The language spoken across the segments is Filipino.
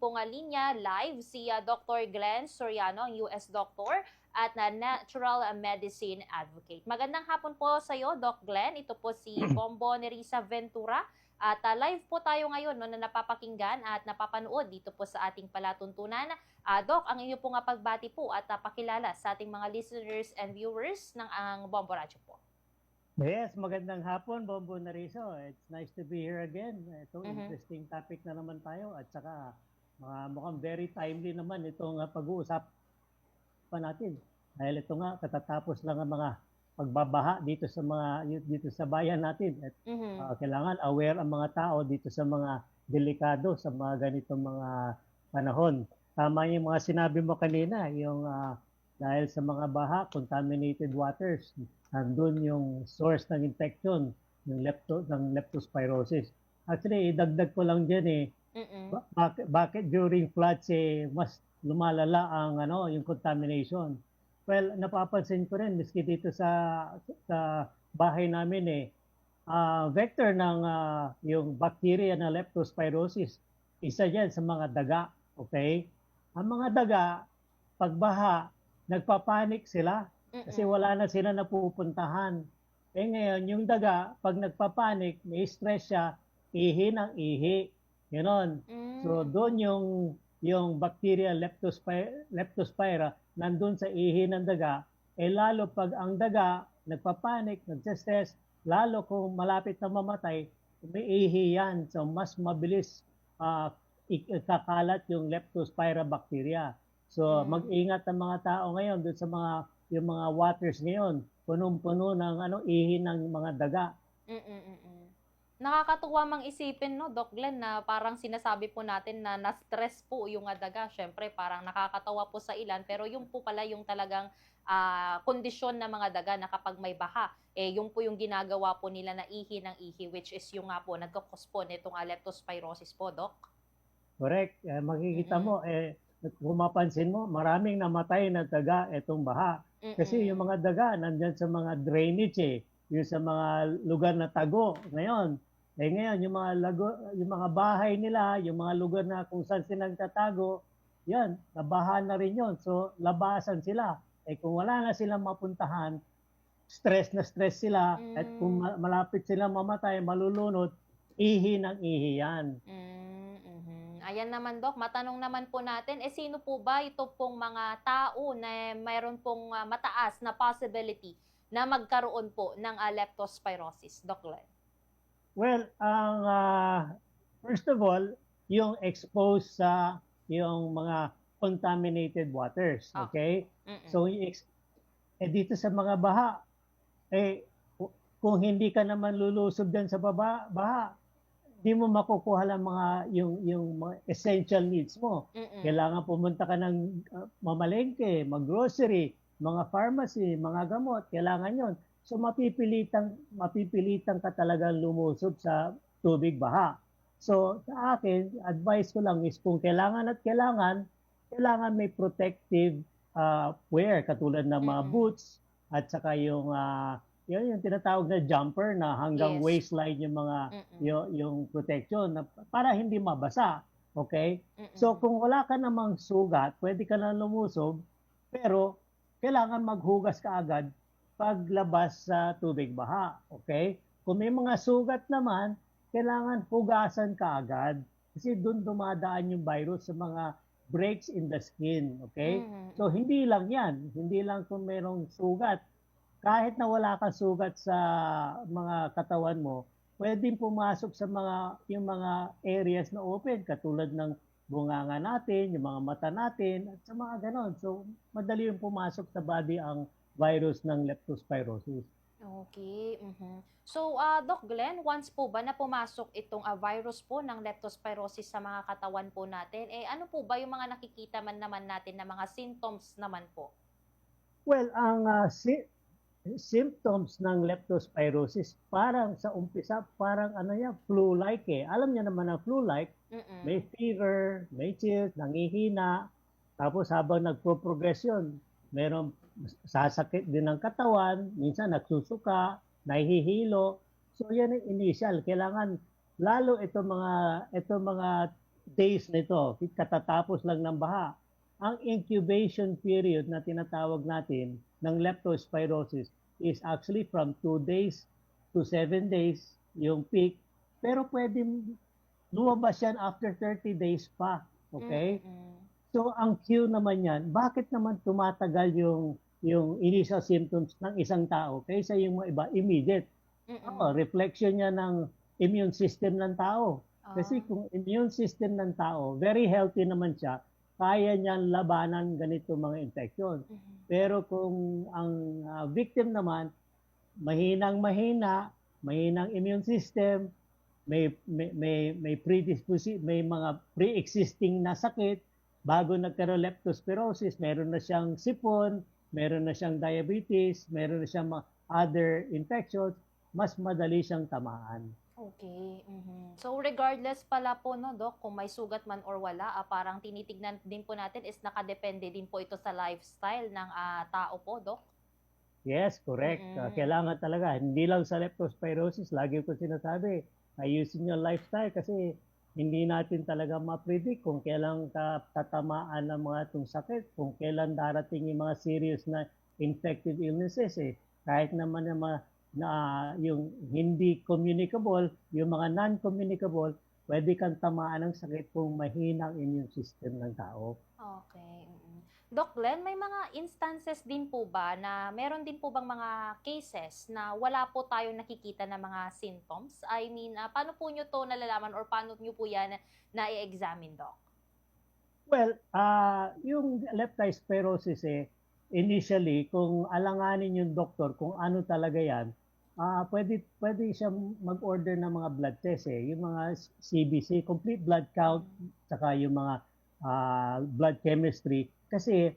pong ah, linya live si ah, Dr. Glenn Soriano, ang US doctor at na natural medicine advocate. Magandang hapon po sa iyo, Doc Glenn. Ito po si Bombo Nerissa Ventura. At ah, live po tayo ngayon no, na napapakinggan at napapanood dito po sa ating palatuntunan. Ah, Doc, ang inyo po nga pagbati po at ah, pakilala sa ating mga listeners and viewers ng ang Bombo Radio po. Yes, magandang hapon, Bombo Nariso. It's nice to be here again. Ito, Mhm. interesting topic na naman tayo at saka mga mukhang very timely naman itong uh, pag-uusap pa natin. Dahil ito nga, katatapos lang ang mga pagbabaha dito sa mga dito sa bayan natin. At Mhm. uh, kailangan aware ang mga tao dito sa mga delikado sa mga ganitong mga panahon. Tama yung mga sinabi mo kanina, yung ah, dahil sa mga baha, contaminated waters, nandun yung source ng infection, yung lepto, ng leptospirosis. Actually, idagdag ko lang dyan eh, Mm-mm. ba- bakit, bakit during floods eh, mas lumalala ang ano, yung contamination. Well, napapansin ko rin, miski dito sa, sa bahay namin eh, ah, vector ng ah, yung bacteria na leptospirosis, isa yan sa mga daga, okay? Ang mga daga, pagbaha, nagpapanik sila kasi Mm-mm. wala na sila napupuntahan. Eh ngayon, yung daga, pag nagpapanik, may stress siya, ihi ng ihi. Ganon. Mm. So doon yung yung bacteria leptospira, leptospira nandun sa ihi ng daga, eh lalo pag ang daga nagpapanik, nagsistress, lalo kung malapit na mamatay, may ihi yan. So mas mabilis ik- ikakalat yung leptospira bacteria. So Mm. mag-ingat ang mga tao ngayon doon sa mga yung mga waters ngayon, punong-puno ng ano ihi ng mga daga. Mm-mm-mm. Nakakatuwa mang isipin, no, Doc Glenn, na parang sinasabi po natin na na-stress po yung adaga. Siyempre, parang nakakatawa po sa ilan, pero yung po pala yung talagang ah, kondisyon ng mga daga na kapag may baha, eh, yung po yung ginagawa po nila na ihi ng ihi, which is yung nga po, nagkakos po nitong leptospirosis po, Doc. Correct. Eh, makikita Mm-mm. mo, eh, kung mapansin mo, maraming namatay na daga itong baha. Kasi Mm-mm. yung mga daga, nandyan sa mga drainage eh. Yung sa mga lugar na tago. Ngayon, eh ngayon, yung mga, lago, yung mga bahay nila, yung mga lugar na kung saan sila nagtatago, yan, nabahan na rin yun. So, labasan sila. Eh kung wala na silang mapuntahan, stress na stress sila. At kung ma- malapit silang mamatay, malulunod, ihi ng ihi yan. Mm, mhm. Ayan naman, Doc. Matanong naman po natin, eh sino po ba ito pong mga tao na mayroon pong ah, mataas na possibility na magkaroon po ng ah, leptospirosis, Doc Glenn? Well, ang ah, first of all, yung exposed sa yung mga contaminated waters, Ah. okay? Mm-mm. So, yung ex- eh dito sa mga baha, eh ku- kung hindi ka naman lulusob dyan sa baba, baha, di mo makukuha lang mga yung yung mga essential needs mo. Mm-mm. Kailangan pumunta ka ng uh, mamalengke, mag-grocery, mga pharmacy, mga gamot, kailangan yon. So mapipilitan mapipilitan ka talagang lumusob sa tubig baha. So sa akin, advice ko lang is kung kailangan at kailangan, kailangan may protective uh, wear katulad ng mga Mm-mm. boots at saka yung uh, yun, yung tinatawag na jumper na hanggang Yes. waistline yung mga Mm-mm. yung, yung protection na, para hindi mabasa. Okay? Mm-mm. So kung wala ka namang sugat, pwede ka na lumusob, pero kailangan maghugas ka agad paglabas sa tubig baha. Okay? Kung may mga sugat naman, kailangan hugasan ka agad. Kasi doon dumadaan yung virus sa mga breaks in the skin. Okay? Mm-mm. So hindi lang yan. Hindi lang kung mayroong sugat. Kahit na wala kang sugat sa mga katawan mo, pwedeng pumasok sa mga yung mga areas na open katulad ng bunganga natin, yung mga mata natin, at sa mga ganon. So madali yung pumasok sa body ang virus ng leptospirosis. Okay. mhm. So, ah, Doc Glenn, once po ba na pumasok itong ah, virus po ng leptospirosis sa mga katawan po natin, eh ano po ba yung mga nakikita man naman natin na mga symptoms naman po? Well, ang ah, si- symptoms ng leptospirosis parang sa umpisa parang ano yan, flu-like eh. Alam niya naman ang flu-like, Mm-mm. may fever, may chills, nangihina, tapos habang nagpo-progression, meron sasakit din ng katawan, minsan nagsusuka, nahihilo. So yan ang initial. Kailangan lalo ito mga ito mga days nito, katatapos lang ng baha. Ang incubation period na tinatawag natin ng leptospirosis is actually from 2 days to 7 days yung peak. Pero pwede lumabas yan after 30 days pa. Okay? Mm-mm. So ang cue naman yan, bakit naman tumatagal yung yung initial symptoms ng isang tao kaysa yung mga iba immediate? Mm-mm. Oo, reflection niya ng immune system ng tao. Kasi Ah. kung immune system ng tao, very healthy naman siya, kaya niyang labanan ganito mga infection. Pero kung ang ah, victim naman, mahinang mahina, mahinang immune system, may may may, may predisposi may mga pre-existing na sakit bago nagkaroon leptospirosis, meron na siyang sipon, meron na siyang diabetes, meron na siyang other infections, mas madali siyang tamaan. Okay. mhm. So regardless pala po no, Doc, kung may sugat man or wala, ah, parang tinitignan din po natin is nakadepende din po ito sa lifestyle ng ah, tao po, Doc. Yes, correct. Mm. Uh, kailangan talaga. Hindi lang sa leptospirosis, lagi ko sinasabi, ayusin yung lifestyle kasi hindi natin talaga ma-predict kung kailan ka tatamaan ng mga itong sakit, kung kailan darating yung mga serious na infective illnesses eh. Kahit naman na, ma- na yung hindi communicable, yung mga non-communicable, pwede kang tamaan ng sakit kung mahina ang immune system ng tao. Okay. Doc Glenn, may mga instances din po ba na meron din po bang mga cases na wala po tayong nakikita na mga symptoms? I mean, ah, paano po nyo to nalalaman or paano nyo po yan na-examine, Doc? Well, ah yung leptospirosis eh, initially, kung alanganin yung doktor kung ano talaga yan, ah pwede, pwede siya mag-order ng mga blood test eh. Yung mga CBC, complete blood count, saka yung mga ah, blood chemistry. Kasi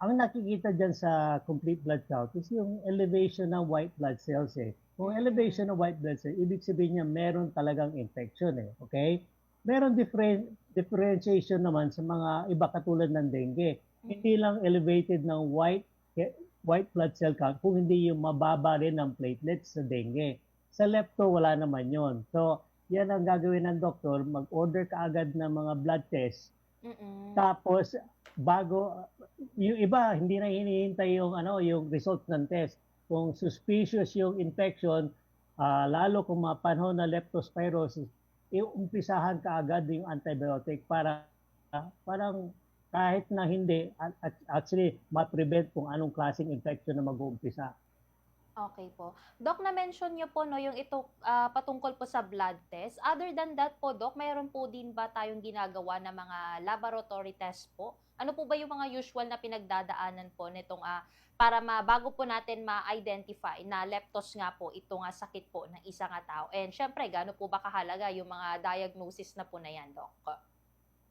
ang nakikita dyan sa complete blood count is yung elevation ng white blood cells eh. Kung elevation ng white blood cells, ibig sabihin niya meron talagang infection eh. Okay? Meron different, differentiation naman sa mga iba katulad ng dengue. Hindi lang elevated ng white white blood cell count kung hindi yung mababa rin ng platelets sa dengue. Sa lepto, wala naman yon. So, yan ang gagawin ng doktor, mag-order ka agad ng mga blood test Mm-mm. tapos bago yung iba hindi na hinihintay yung ano yung results ng test. Kung suspicious yung infection, ah, lalo kung mapanahon na leptospirosis, iumpisahan ka agad yung antibiotic para ah, parang kahit na hindi actually ma-prevent kung anong klaseng infection na mag-uumpisa. Okay po. Doc, na-mention nyo po no, yung ito ah, patungkol po sa blood test. Other than that po, Doc, mayroon po din ba tayong ginagawa na mga laboratory test po? Ano po ba yung mga usual na pinagdadaanan po nitong ah, para ma, bago po natin ma-identify na leptos nga po ito nga sakit po ng isa nga tao? And syempre, gaano po ba kahalaga yung mga diagnosis na po na yan, Doc?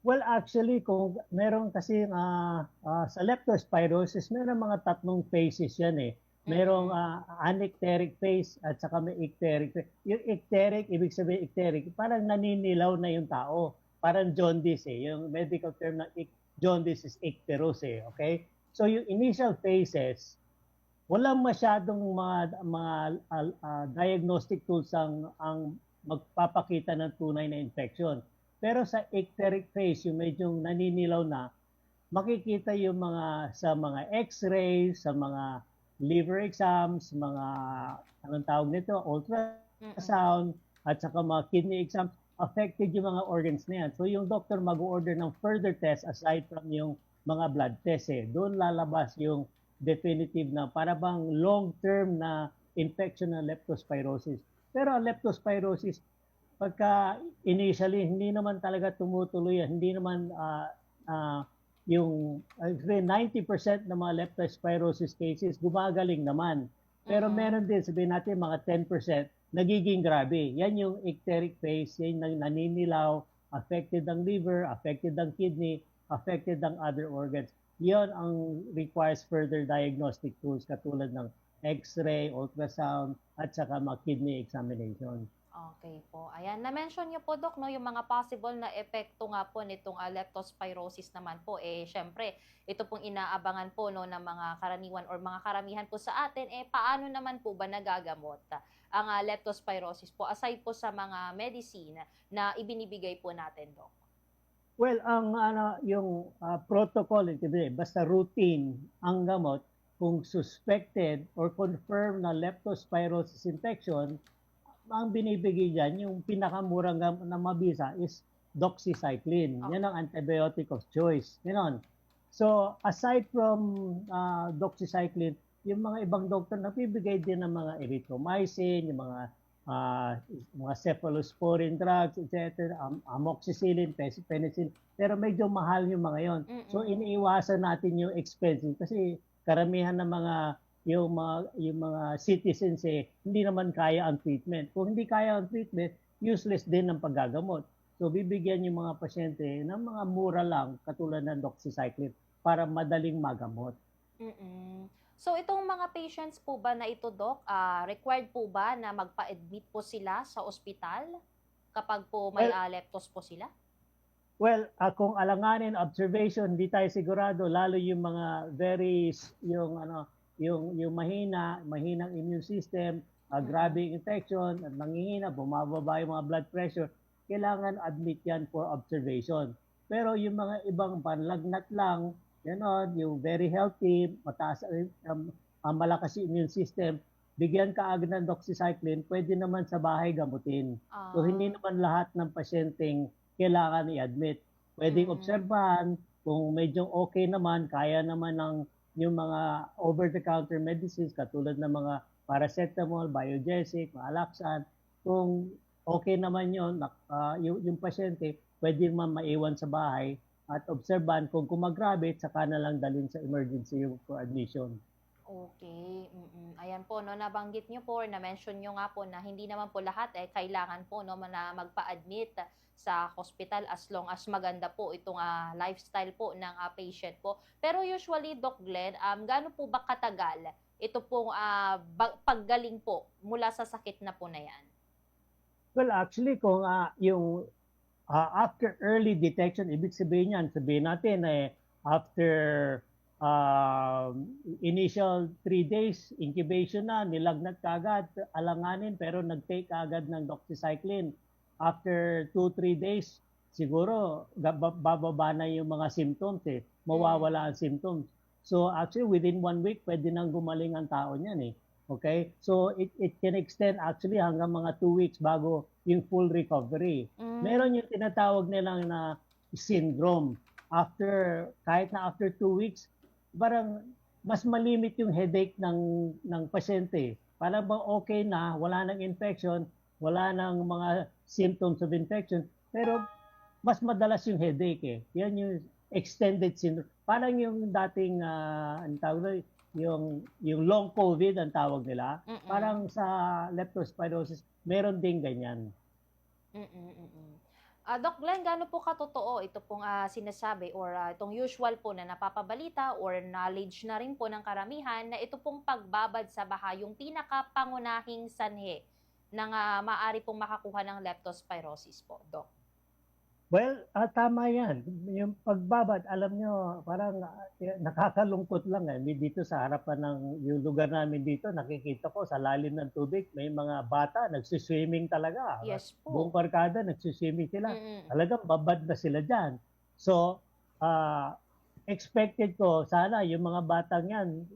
Well, actually, kung meron kasi ah, ah, sa leptospirosis, meron mga tatlong phases yan eh. Merong ah, anicteric phase at saka may icteric phase. Yung icteric, ibig sabihin icteric, parang naninilaw na yung tao. Parang jaundice eh. Yung medical term ng ic- jaundice is icterus eh. Okay? So yung initial phases, walang masyadong mga, mga ah, ah, diagnostic tools ang, ang magpapakita ng tunay na infection. Pero sa icteric phase, yung medyo naninilaw na, makikita yung mga sa mga x-rays, sa mga liver exams, mga anong tawag nito, ultrasound, at saka mga kidney exams, affected yung mga organs na yan. So yung doctor mag-order ng further test aside from yung mga blood test eh. Doon lalabas yung definitive na para bang long-term na infection ng leptospirosis. Pero ang leptospirosis, pagka initially, hindi naman talaga tumutuloy yan. Hindi naman ah, ah, yung actually 90% ng mga leptospirosis cases gumagaling naman. Pero Mhm. meron din, sabihin natin mga 10%, nagiging grabe. Yan yung icteric phase, yan yung naninilaw, affected ang liver, affected ang kidney, affected ang other organs. Yan ang requires further diagnostic tools katulad ng x-ray, ultrasound, at saka mga kidney examination. Okay po. Ayan, na-mention niyo po, Doc, no, yung mga possible na epekto nga po nitong ah, leptospirosis naman po. Eh, syempre, ito pong inaabangan po no, ng mga karaniwan or mga karamihan po sa atin. Eh, paano naman po ba nagagamot ang ah, leptospirosis po aside po sa mga medicine na ibinibigay po natin, Doc? Well, ang ano, yung ah, protocol, hindi, basta routine ang gamot kung suspected or confirmed na leptospirosis infection, ang binibigay dyan, yung pinakamurang gamot na mabisa is doxycycline. Okay. Yan ang antibiotic of choice. Ganon. So, aside from ah, doxycycline, yung mga ibang doktor nagbibigay din ng mga erythromycin, yung mga ah, mga cephalosporin drugs, etc., am- amoxicillin, penicillin, pero medyo mahal yung mga yon. So Mm-mm. iniiwasan natin yung expensive kasi karamihan ng mga yung mga yung mga citizens eh hindi naman kaya ang treatment. Kung hindi kaya ang treatment, useless din ang paggagamot. So bibigyan yung mga pasyente ng mga mura lang katulad ng doxycycline para madaling magamot. Mm-mm. So itong mga patients po ba na ito, Doc, ah, required po ba na magpa-admit po sila sa ospital kapag po may Well- ah, leptos po sila? Well, uh, kung alanganin observation, hindi tayo sigurado lalo yung mga very yung ano, yung yung mahina, mahinang immune system, uh, grabe infection, at nangihina, bumababa yung mga blood pressure, kailangan admit yan for observation. Pero yung mga ibang panlagnat lang, gano'n, yung very healthy, mataas um, ang malakas yung immune system, bigyan ka agad ng doxycycline, pwede naman sa bahay gamutin. Ah, So hindi naman lahat ng pasyenteng kailangan i-admit. Pwedeng Mm. obserbahan kung medyo okay naman, kaya naman ng yung mga over-the-counter medicines katulad ng mga paracetamol, biogesic, mga. Kung okay naman yun, ah, yung, yung pasyente, pwede naman maiwan sa bahay at obserbahan kung kumagrabe, saka na lang dalhin sa emergency room for admission. Okay. Mm-mm. Ayan po, no, nabanggit niyo po, na-mention niyo nga po na hindi naman po lahat eh kailangan po no na magpa-admit sa hospital as long as maganda po itong ah, lifestyle po ng ah, patient po. Pero usually, Doc Glenn, um, gaano po ba katagal ito pong ba- paggaling po mula sa sakit na po na yan? Well, actually, kung ah, yung ah, after early detection, ibig sabihin yan, sabihin natin eh, after um, initial three days, incubation na, nilagnat ka agad, alanganin, pero nag-take agad ng doxycycline. After two, three days, siguro bababa na yung mga symptoms eh. Mawawala ang symptoms. So actually, within one week, pwede nang gumaling ang tao niyan eh. Okay? So it, it can extend actually hanggang mga two weeks bago yung full recovery. Mm, Meron yung tinatawag nilang na syndrome. After, kahit na after two weeks, parang mas malimit yung headache ng, ng pasyente. Parang bang okay na, wala nang infection, wala nang mga symptoms of infection, pero mas madalas yung headache eh. Yan yung extended syndrome. Parang yung dating, uh, ang tawag na, yung, yung long COVID ang tawag nila. mm-mm. Parang sa leptospirosis, meron din ganyan. Mm-mm-mm. Ah, Doc Glenn, gaano po katotoo ito pong ah, sinasabi or ah, itong usual po na napapabalita or knowledge na rin po ng karamihan na ito pong pagbabad sa baha yung pinakapangunahing sanhi ng ah, maaari pong makakuha ng leptospirosis po, Doc? Well, ah, tama yan. Yung pagbabad, alam nyo, parang ah, nakakalungkot lang eh. May Dito sa harapan ng yung lugar namin dito, nakikita ko sa lalim ng tubig, may mga bata, nagsiswimming talaga. Yes Buong po. karkada, nagsiswimming sila. Mm-mm. Talagang babad na sila dyan. So, ah, expected ko, sana yung mga batang yan,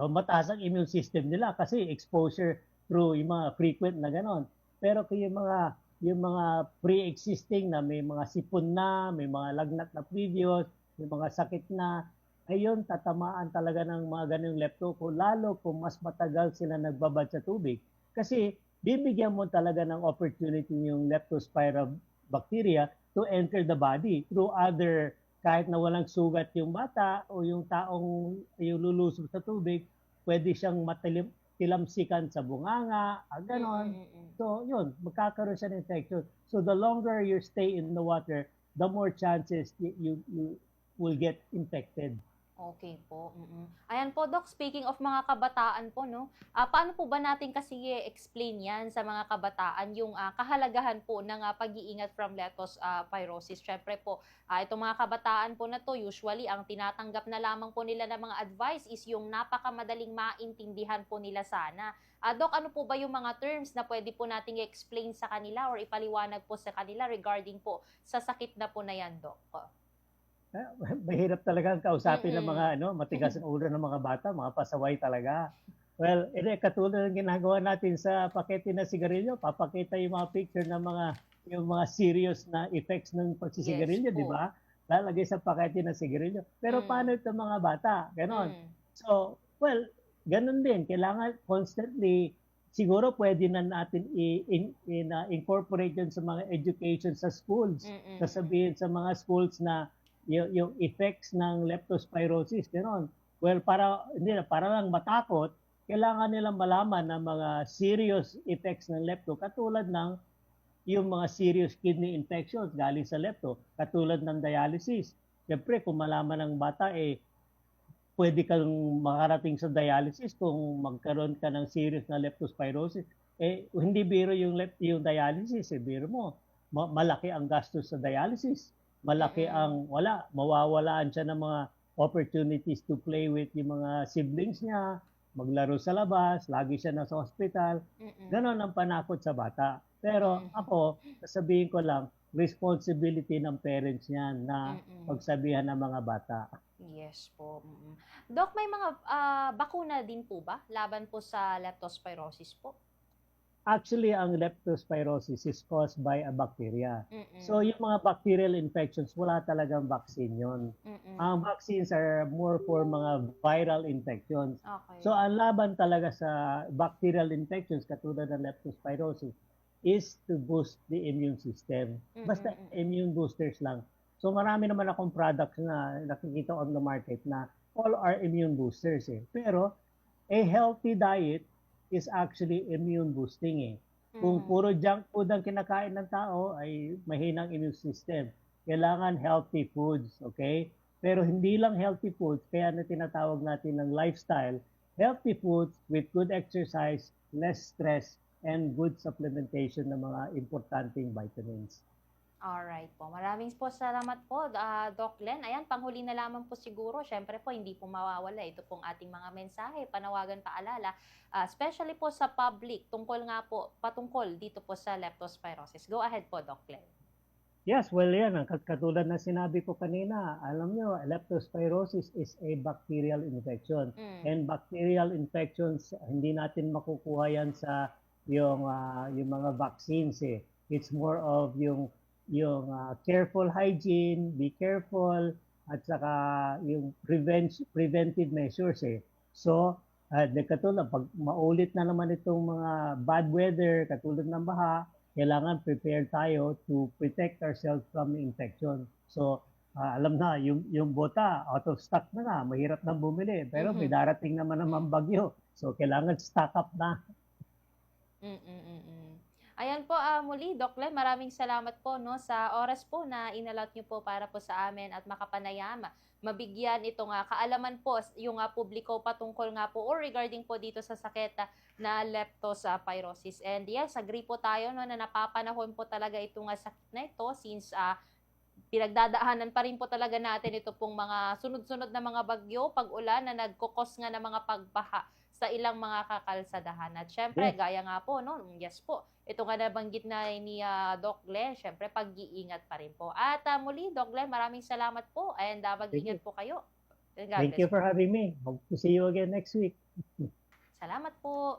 oh, mataas ang immune system nila kasi exposure through yung mga frequent na ganon. Pero kung yung mga yung mga pre-existing na may mga sipon na, may mga lagnat na previous, may mga sakit na, ayun, tatamaan talaga ng mga ganyung lepto ko, lalo kung mas matagal sila nagbabad sa tubig. Kasi bibigyan mo talaga ng opportunity yung leptospira bacteria to enter the body through other, kahit na walang sugat yung bata o yung taong yung lulusog sa tubig, pwede siyang matilim, tilamsikan sa bunganga, ah, ganon. Mm-mm-mm. So, yun, magkakaroon siya ng infection. So, the longer you stay in the water, the more chances you, you will get infected. Okay po. mm Ayan po, Doc, speaking of mga kabataan po, no, ah, paano po ba natin kasi explain yan sa mga kabataan yung ah, kahalagahan po ng ah, pag-iingat from leptospirosis? Siyempre po, ah, itong mga kabataan po na to, usually ang tinatanggap na lamang po nila ng mga advice is yung napakamadaling maintindihan po nila sana. Ah, Doc, ano po ba yung mga terms na pwede po nating i-explain sa kanila or ipaliwanag po sa kanila regarding po sa sakit na po na yan, Doc? mahirap talaga ang kausapin ng Mm-mm. mga ano, matigas ang ulo ng mga bata, mga pasaway talaga. Well, ito katulad ng ginagawa natin sa pakete na sigarilyo, papakita yung mga picture ng mga yung mga serious na effects ng pagsisigarilyo, Yes di ba? Lalagay sa pakete ng sigarilyo. Pero Mm. paano ito mga bata? Ganon. Mm. So, well, ganun din. Kailangan constantly, siguro pwede na natin i- in, in, uh, incorporate yun sa mga education sa schools. Mm-mm. Sasabihin sa mga schools na yung, yung effects ng leptospirosis, gano'n. Well, para, hindi na, para lang matakot, kailangan nilang malaman ng mga serious effects ng lepto, katulad ng yung mga serious kidney infections galing sa lepto, katulad ng dialysis. Siyempre, kung malaman ng bata, eh, pwede kang makarating sa dialysis kung magkaroon ka ng serious na leptospirosis. Eh, hindi biro yung, lep, yung dialysis, eh, biro mo. Ma- malaki ang gastos sa dialysis. Malaki Mm-mm. ang wala, mawawalaan siya ng mga opportunities to play with yung mga siblings niya, maglaro sa labas, lagi siya nasa hospital. Mm-mm. Ganon ang panakot sa bata. Pero Mm. ako, sasabihin ko lang, responsibility ng parents niyan na pagsabihan ng mga bata. Yes po. mm Doc, may mga ah, bakuna din po ba laban po sa leptospirosis po? Actually, ang leptospirosis is caused by a bacteria. Mm-mm. So, yung mga bacterial infections, wala talagang vaccine yon. Ang vaccines are more for mga viral infections. okay. So, ang laban talaga sa bacterial infections, katulad ng leptospirosis, is to boost the immune system. Basta Mm-mm. immune boosters lang. So, marami naman akong products na nakikita on the market na all are immune boosters eh. Pero, a healthy diet is actually immune boosting eh. Kung Mm. puro junk food ang kinakain ng tao, ay mahinang immune system. Kailangan healthy foods, okay? Pero hindi lang healthy foods, kaya na tinatawag natin ng lifestyle, healthy foods with good exercise, less stress, and good supplementation ng mga importanteng vitamins. Alright po. Maraming po salamat po, ah, Doc Glenn. Ayan, panghuli na lamang po siguro. Siyempre po, hindi po mawawala. Ito pong ating mga mensahe, panawagan, paalala. ah, especially po sa public, tungkol nga po, patungkol dito po sa leptospirosis. Go ahead po, Doc Glenn. Yes, well yan, katulad na sinabi ko kanina, alam nyo, leptospirosis is a bacterial infection. Mm. And bacterial infections, hindi natin makukuha yan sa yung ah, yung mga vaccines eh. It's more of yung yung ah, careful hygiene, be careful at saka yung prevent preventive measures eh. So, uh, katulad pag maulit na naman itong mga bad weather katulad ng baha, kailangan prepared tayo to protect ourselves from infection. So, ah, alam na, yung, yung bota, out of stock na nga, mahirap na bumili. Pero may Mhm. darating naman naman bagyo. So, kailangan stock up na. Mm-mm-mm. Ayan po, ah, muli, Doc Glenn, maraming salamat po no, sa oras po na inalot niyo po para po sa amin at makapanayam, mabigyan itong ah, kaalaman po yung ah, publiko patungkol nga po or regarding po dito sa sakit na leptospirosis. And yes, agree po tayo no, na napapanahon po talaga itong ah, sakit na ito since ah, pinagdadaanan pa rin po talaga natin ito pong mga sunod-sunod na mga bagyo, pag-ulan na nagkukos nga ng mga pagbaha sa ilang mga kakalsadahan. At syempre, Yes. gaya nga po, no, yes po, ito nga nabanggit na ni ah, Doc Glenn, syempre pag-iingat pa rin po. At ah, muli, Doc Glenn, maraming salamat po and uh, mag-ingat po kayo. God Thank you for having me. Hope to see you again next week. Salamat po.